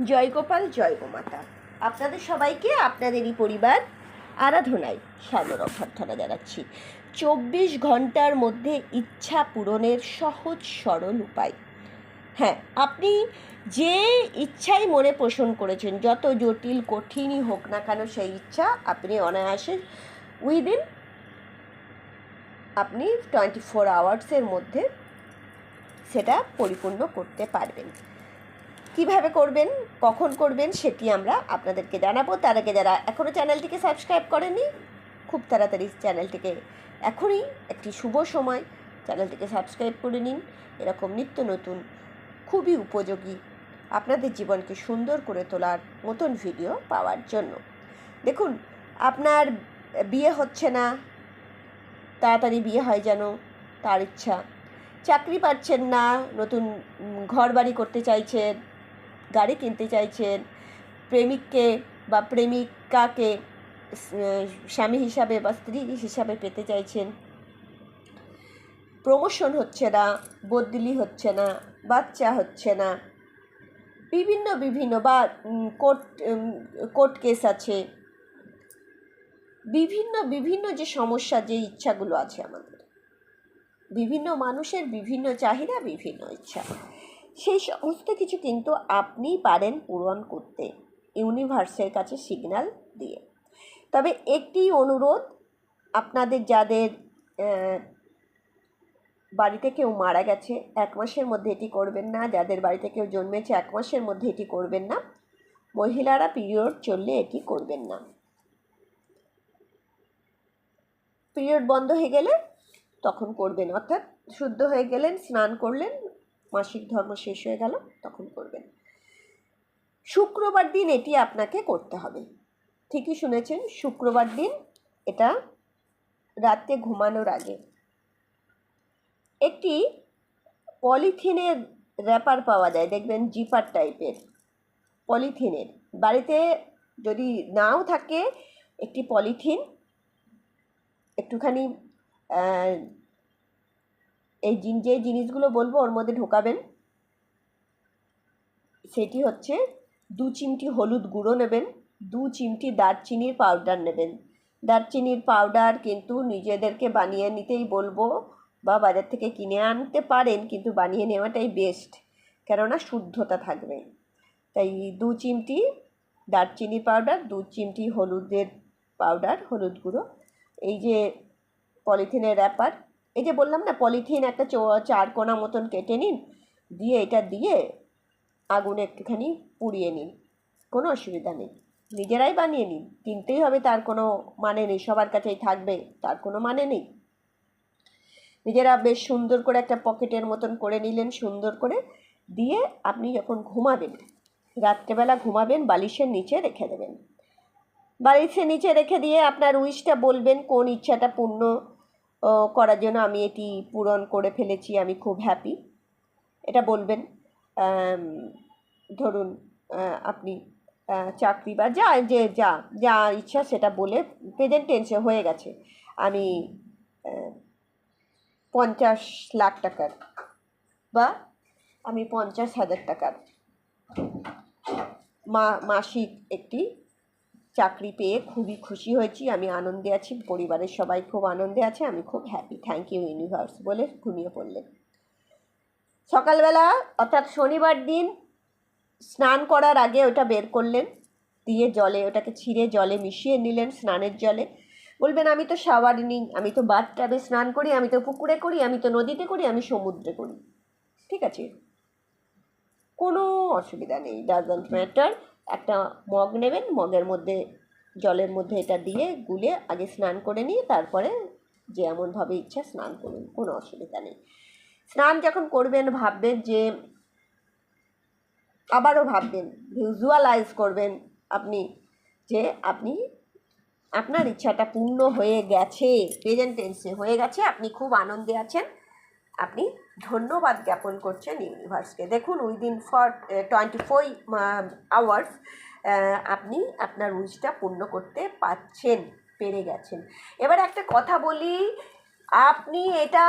জয় গোপাল জয় গোমাতা আপনাদের সবাইকে, আপনাদেরই পরিবার, আরাধনায় সাদর অভ্যর্থনা জানাচ্ছি। চব্বিশ ঘণ্টার মধ্যে ইচ্ছা পূরণের সহজ সরল উপায়। হ্যাঁ আপনি যে ইচ্ছাই মনে পোষণ করেছেন, যত জটিল, কঠিনই হোক না কেন সেই ইচ্ছা আপনি অনায়াসে উইদিন আপনি টোয়েন্টি ফোর আওয়ার্সের মধ্যে সেটা পরিপূর্ণ করতে পারবেন। কীভাবে করবেন, কখন করবেন সেটি আমরা আপনাদেরকে জানাব। তার আগে যারা এখনও চ্যানেলটিকে সাবস্ক্রাইব করেনি খুব তাড়াতাড়ি চ্যানেলটিকে এখনই একটি শুভ সময়, চ্যানেলটিকে সাবস্ক্রাইব করে নিন। এরকম নিত্য নতুন, খুবই উপযোগী, আপনাদের জীবনকে সুন্দর করে তোলার মতন ভিডিও পাওয়ার জন্য। দেখুন, আপনার বিয়ে হচ্ছে না, তাড়াতাড়ি বিয়ে হয় যেন, তার ইচ্ছা। চাকরি পাচ্ছেন না, নতুন ঘর বাড়ি করতে চাইছেন গাড়ি কিনতে চাইছেন, প্রেমিককে বা প্রেমিকাকে স্বামী হিসাবে বা স্ত্রী হিসাবে পেতে চাইছেন। প্রমোশন হচ্ছে না, বদলি হচ্ছে না, বাচ্চা হচ্ছে না। বিভিন্ন বিভিন্ন বা কোর্ট কোর্ট কেস আছে। বিভিন্ন বিভিন্ন যে সমস্যা, যে ইচ্ছাগুলো আছে আমাদের। বিভিন্ন মানুষের বিভিন্ন চাহিদা, বিভিন্ন ইচ্ছা। সেই সমস্ত কিছু কিন্তু আপনি পারেন পূরণ করতে, ইউনিভার্সের কাছে সিগন্যাল দিয়ে। তবে একটি অনুরোধ, আপনাদের যাদের বাড়িতে কেউ মারা গেছে, এক মাসের মধ্যে এটি করবেন না। যাদের বাড়িতে কেউ জন্মেছে, এক মাসের মধ্যে এটি করবেন না। মহিলারা পিরিয়ড চললে এটি করবেন না। পিরিয়ড বন্ধ হয়ে গেলে তখন করবেন, অর্থাৎ শুদ্ধ হয়ে গেলেন, স্নান করলেন মাসিক ধর্ম শেষ হয়ে গেল, তখন করবেন। শুক্রবার দিন এটি আপনাকে করতে হবে। ঠিকই শুনেছেন, শুক্রবার দিন এটা রাতে ঘুমানোর আগে। একটি পলিথিনের র্যাপার পাওয়া যায়, দেখবেন জিপার টাইপের পলিথিনের। বাড়িতে যদি নাও থাকে একটি পলিথিন, একটুখানি এই যে জিনিসগুলো বলব ওর মধ্যে ঢোকাবেন, সেটি হচ্ছে দু চিমটি হলুদ গুঁড়ো নেবেন, দু চিমটি দারচিনির পাউডার নেবেন। দারচিনির পাউডার কিন্তু নিজেদেরকে বানিয়ে নিতেই বলব, বা বাজার থেকে কিনে আনতে পারেন, কিন্তু বানিয়ে নেওয়াটাই বেস্ট কেননা শুদ্ধতা থাকবে। তাই দু চিমটি দারচিনি পাউডার, দু চিমটি হলুদের পাউডার, হলুদ গুঁড়ো। এই যে পলিথিনের র্যাপার এই যে বললাম না, পলিথিন একটা চার কোনা মতন কেটে নিন, দিয়ে এটা দিয়ে আগুনে একটুখানি পুড়িয়ে নিন। কোনো অসুবিধা নেই। নিজেরাই বানিয়ে নিন। কিনতেই হবে, তার কোনো মানে নেই। সবার কাছেই থাকবে, তার কোনো মানে নেই। নিজেরা বেশ সুন্দর করে একটা পকেটের মতন করে নিলেন, সুন্দর করে দিয়ে আপনি যখন ঘুমাবেন, রাত্রেবেলা ঘুমাবেন, বালিশের নিচে রেখে দেবেন। বালিশের নিচে রেখে দিয়ে আপনার উইশটা বলবেন, কোন ইচ্ছাটা পূর্ণ করার জন্য আমি এটি পূরণ করে ফেলেছি, আমি খুব হ্যাপি এটা বলবেন ধরুন আপনি চাকরি বা যা, যে, যা যা ইচ্ছা সেটা বলে প্রেজেন্ট টেন্সে হয়ে গেছে। আমি পঞ্চাশ লাখ টাকার বা আমি পঞ্চাশ হাজার টাকার মা, মাসিক একটি চাকরি পেয়ে খুবই খুশি হয়েছি। আমি আনন্দে আছি, পরিবারের সবাই খুব আনন্দে আছে, আমি খুব হ্যাপি থ্যাংক ইউ ইউনিভার্স বলে ঘুমিয়ে পড়লেন সকালবেলা, অর্থাৎ শনিবার দিন, স্নান করার আগে ওটা বের করলেন, দিয়ে জলে, ওটাকে ছিঁড়ে জলে মিশিয়ে নিলেন স্নানের জলে। বলবেন, আমি তো শাওয়ার নিই, আমি তো বাথটাবে স্নান করি, আমি তো পুকুরে করি, আমি তো নদীতে করি, আমি সমুদ্রে করি। ঠিক আছে? কোনো অসুবিধা নেই ডাজন্ট ম্যাটার একটা মগ নেবেন, মগের মধ্যে, জলের মধ্যে এটা দিয়ে গুলে আগে স্নান করে নিয়ে তারপরে যে এমনভাবে ইচ্ছা স্নান করুন, কোনো অসুবিধা নেই। স্নান যখন করবেন, ভাববেন যে আবারও ভাববেন ভিজুয়ালাইজ করবেন আপনি যে আপনি, আপনার ইচ্ছাটা পূর্ণ হয়ে গেছে প্রেজেন্ট টেন্সে হয়ে গেছে, আপনি খুব আনন্দে আছেন। আপনি ধন্যবাদ জ্ঞাপন করছেন ইউনিভার্সকে। দেখুন within for twenty four hours আপনি আপনার উইশটা পূর্ণ করতে পারছেন, পেরে গেছেন। এবার একটা কথা বলি, আপনি এটা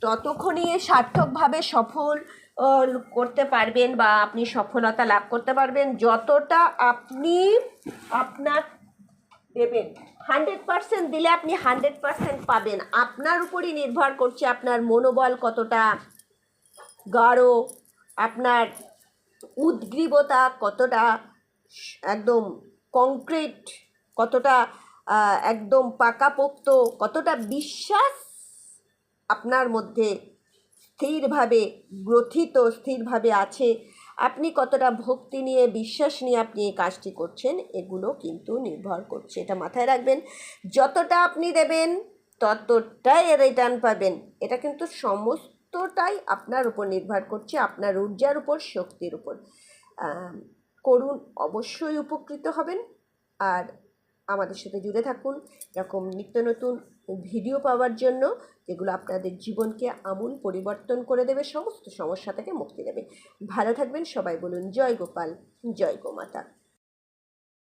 ততক্ষণই সার্থকভাবে সফল করতে পারবেন বা আপনি সফলতা লাভ করতে পারবেন, যতটা আপনি আপনার দেবেন। হান্ড্রেড পার্সেন্ট দিলে আপনি হান্ড্রেড পার্সেন্ট পাবেন। আপনার উপরই নির্ভর করছে আপনার মনোবল কতটা গাঢ়, আপনার উদ্গ্রীবতা কতটা একদম কংক্রিট কতটা একদম পাকাপোক্ত, কতটা বিশ্বাস আপনার মধ্যে স্থিরভাবে গ্রথিত, স্থিরভাবে আছে। আপনি কতটা ভক্তি নিয়ে, বিশ্বাস নিয়ে আপনি এই কাজটি করছেন, এগুলো কিন্তু নির্ভর করছে। এটা মাথায় রাখবেন, যতটা আপনি দেবেন, ততটাই রিটার্ন পাবেন। এটা কিন্তু সমস্তটাই আপনার উপর নির্ভর করছে, আপনার ঊর্জার উপর, শক্তির উপর। করুন, অবশ্যই উপকৃত হবেন। আর আমাদের সাথে জুড়ে থাকুন। এরকম নিত্য নতুন ভিডিও পাওয়ার জন্য যেগুলো আপনাদের জীবনকে আমূল পরিবর্তন করে দেবে, সমস্ত সমস্যা থেকে মুক্তি দেবে। ভালো থাকবেন, সবাই বলুন, জয় গোপাল, জয় গোমাতা।